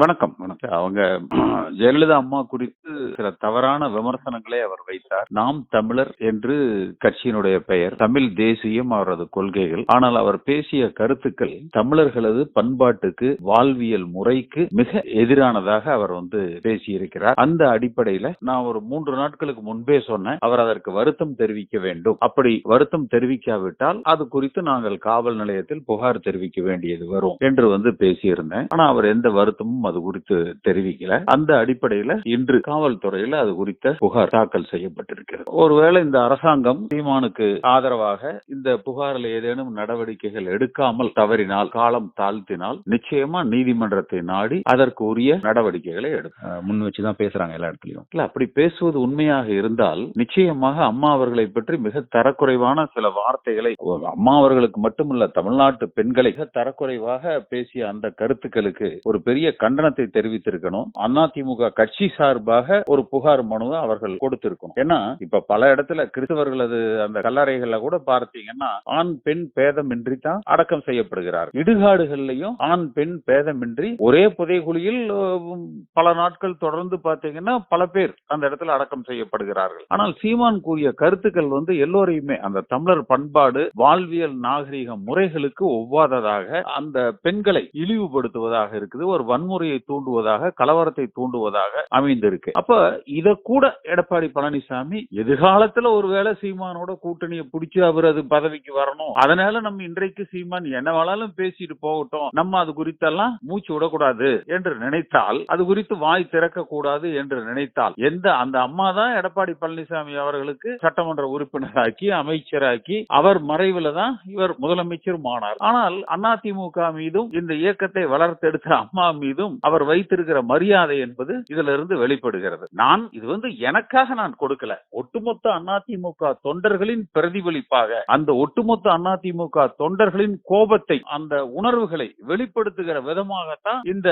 வணக்கம் வணக்கம். அவங்க ஜெயலலிதா அம்மா குறித்து சில தவறான விமர்சனங்களை அவர் வைத்தார். நாம் தமிழர் என்று கட்சியினுடைய பெயர் தமிழ் தேசியம் அவரது கொள்கைகள். ஆனால் அவர் பேசிய கருத்துக்கள் தமிழர்களது பண்பாட்டுக்கு வாழ்வியல் முறைக்கு மிக எதிரானதாக அவர் வந்து பேசியிருக்கிறார். அந்த அடிப்படையில நான் ஒரு மூன்று நாட்களுக்கு முன்பே சொன்னேன் அவர் அதற்கு வருத்தம் தெரிவிக்க வேண்டும். அப்படி வருத்தம் தெரிவிக்காவிட்டால் அது குறித்து நாங்கள் காவல் நிலையத்தில் புகார் தெரிவிக்க வேண்டியது வரும் என்று வந்து பேசியிருந்தேன். ஆனா அவர் எந்த வருத்தமும் அது குறித்து தெரிவிக்கல. அந்த அடிப்படையில இன்று காவல்துறையில அது குறித்த புகார் தாக்கல் செய்யப்பட்டிருக்கிறது. ஒருவேளை இந்த அரசாங்கம் சீமானுக்கு ஆதரவாக இந்த புகாரில் ஏதேனும் நடவடிக்கைகள் எடுக்காமல் தவறினால் காலம் தாழ்த்தினால் நிச்சயமா நீதிமன்றத்தை நாடி அதற்கு உரிய நடவடிக்கைகளை எடுக்கும். முன் வச்சு தான் பேசுறாங்க எல்லா இடத்துலயும். இல்ல அப்படி பேசுவது உண்மையாக இருந்தால் நிச்சயமாக அம்மா அவர்களை பற்றி மிக தரக்குறைவான சில வார்த்தைகளை அம்மா அவர்களுக்கு மட்டுமல்ல தமிழ்நாட்டு பெண்களை மிக தரக்குறைவாக பேசிய அந்த கருத்துக்களுக்கு ஒரு பெரிய கண்டனத்தை தெரிவித்திருக்கணும். அதிமுக கட்சி சார்பாக ஒரு புகார் மனுவை அவர்கள் கொடுத்திருக்கணும். ஏன்னா இப்ப பல இடத்துல கிறிஸ்தவர்களது அந்த கல்லறைகள்ல கூட பார்த்தீங்கன்னா ஆண் பெண் பேதமின்றி தான் அடக்கம் செய்யப்படுகிறார். இடுகாடுகள்லயும் ஆண் பெண் பேதமின்றி ஒரே புதைகுழியில் பல நாட்கள் தொடர்ந்து பார்த்தீங்கன்னா பல பேர் அந்த இடத்துல அடக்கம் செய்யப்படுகிறார்கள். ஆனால் சீமான் கூறிய கருத்துக்கள் வந்து எல்லோரையுமே அந்த தமிழர் பண்பாடு வாழ்வியல் நாகரிக முறைகளுக்கு ஒவ்வாததாக அந்த பெண்களை இழிவுபடுத்துவதாக இருக்குது. ஒரு வன்முறை வன்முறையை தூண்டுவதாக கலவரத்தை தூண்டுவதாக அமைந்திருக்கு. அப்ப இத கூட எடப்பாடி பழனிசாமி எதிர்காலத்துல ஒருவேளை சீமானோட கூட்டணியை பிடிச்சு அவர் அது பதவிக்கு வரணும். அதனால நம்ம இன்றைக்கு சீமான் என்ன வேணாலும் பேசிட்டு போகட்டும். நம்ம அது குறித்தெல்லாம் மூச்சு விடக்கூடாது என்று நினைத்தால் அது குறித்து வாய் திறக்க கூடாது என்று நினைத்தால் எந்த அந்த அம்மா தான் எடப்பாடி பழனிசாமி அவர்களுக்கு சட்டமன்ற உறுப்பினராக்கி அமைச்சராக்கி அவர் மறைவுல தான் இவர் முதலமைச்சரும் ஆனார் ஆனால் அதிமுக மீதும் இந்த இயக்கத்தை வளர்த்தெடுத்த அம்மா மீதும் அவர் வைத்திருக்கிற மரியாதை என்பது இதுல இருந்து வெளிப்படுகிறது. நான் இது வந்து எனக்காக நான் கொடுக்கல. ஒட்டுமொத்த அதிமுக தொண்டர்களின் பிரதிபலிப்பாக அந்த ஒட்டுமொத்த அதிமுக தொண்டர்களின் கோபத்தை அந்த உணர்வுகளை வெளிப்படுத்துகிற விதமாகத்தான் இந்த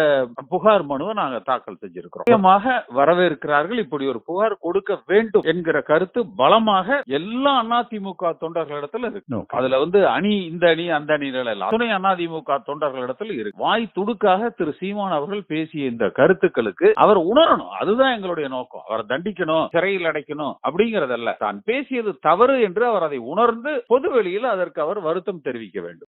புகார் மனுவை நாங்க தாக்கல் செஞ்சிருக்கிறோம். முக்கியமாக வரவேற்கிறார்கள் இப்படி ஒரு புகார் கொடுக்க வேண்டும் என்கிற கருத்து பலமாக எல்லா அதிமுக தொண்டர்களிடத்துல இருக்கு. அதுல வந்து அணி இந்த அணி அந்த எல்லாம் துணை அதிமுக தொண்டர்களிடத்தில் இருக்கு. வாய் துடுக்காக திரு சீமான் அவர்கள் பேசிய இந்த கருத்துக்களுக்கு அவர் உணரணும். அதுதான் எங்களுடைய நோக்கம். அவரை தண்டிக்கணும் சிறையில் அடைக்கணும் அப்படிங்கறதல்ல. தான் பேசியது தவறு என்று அவர் அதை உணர்ந்து பொது வெளியில் அதற்கு அவர் வருத்தம் தெரிவிக்க வேண்டும்.